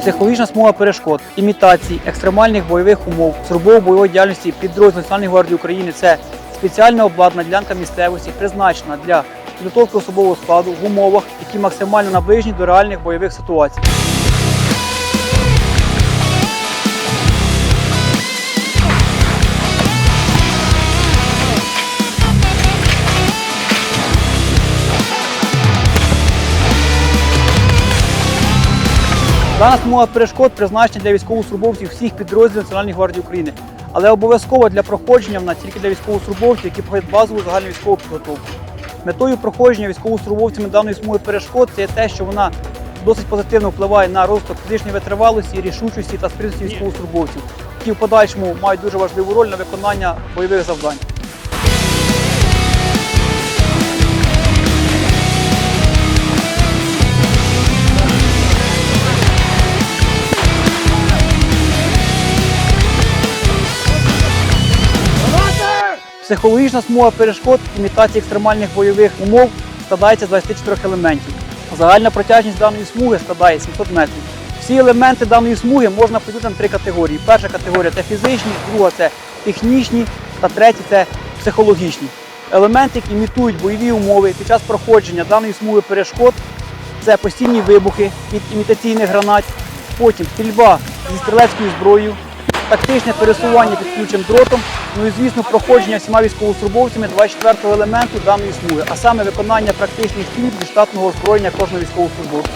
Психологічна смуга перешкод, імітацій, екстремальних бойових умов, службово-бойової діяльності підрозділ Національної гвардії України це спеціальна обладнана ділянка місцевості, призначена для підготовки особового складу в умовах, які максимально наближені до реальних бойових ситуацій. Дана смуга перешкод призначена для військовослужбовців всіх підрозділів Національної гвардії України, але обов'язково для проходження вона тільки для військовослужбовців, які проходять базову загальну військову підготовку. Метою проходження військовослужбовцями даної смуги перешкод це є те, що вона досить позитивно впливає на розвиток фізичної витривалості, рішучості та спритності військовослужбовців, які в подальшому мають дуже важливу роль на виконання бойових завдань. Психологічна смуга перешкод імітації екстремальних бойових умов складається з 24 елементів. Загальна протяжність даної смуги складає 700 метрів. Всі елементи даної смуги можна поділити на три категорії. Перша категорія це фізичні, друга це технічні та третя це психологічні. Елементи, які імітують бойові умови під час проходження даної смуги перешкод, це постійні вибухи від імітаційних гранат, потім стрільба зі стрілецькою зброєю, тактичне пересування під ключим дротом, ну і звісно проходження всіма військовослужбовцями 24-го елементу даної смуги, а саме виконання практичних дій зі штатного озброєння кожного військовослужбовця.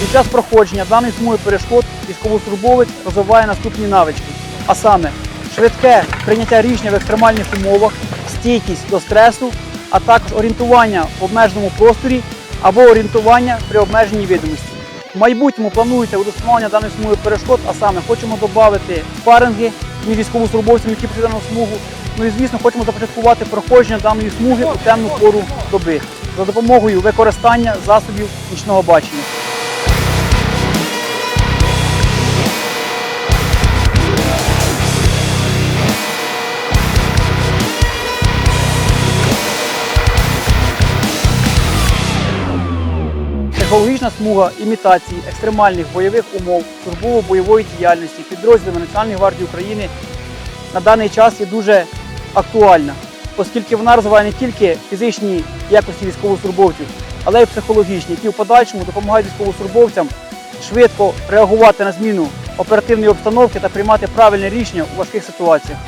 Під час проходження даної смуги перешкод військовослужбовець розвиває наступні навички, а саме швидке прийняття рішення в екстремальних умовах, стійкість до стресу, а також орієнтування в обмеженому просторі або орієнтування при обмеженій відомості. В майбутньому планується удосконалення даної смуги перешкод, а саме хочемо додати спаринги між військовослужбовцями, які прийшли дану смугу. Ну і звісно, хочемо започаткувати проходження даної смуги у темну пору доби за допомогою використання засобів нічного бачення. Психологічна смуга імітації екстремальних бойових умов, службово-бойової діяльності підрозділів Національної гвардії України на даний час є дуже актуальна, оскільки вона розвиває не тільки фізичні якості військовослужбовців, але й психологічні, які в подальшому допомагають військовослужбовцям швидко реагувати на зміну оперативної обстановки та приймати правильне рішення у важких ситуаціях.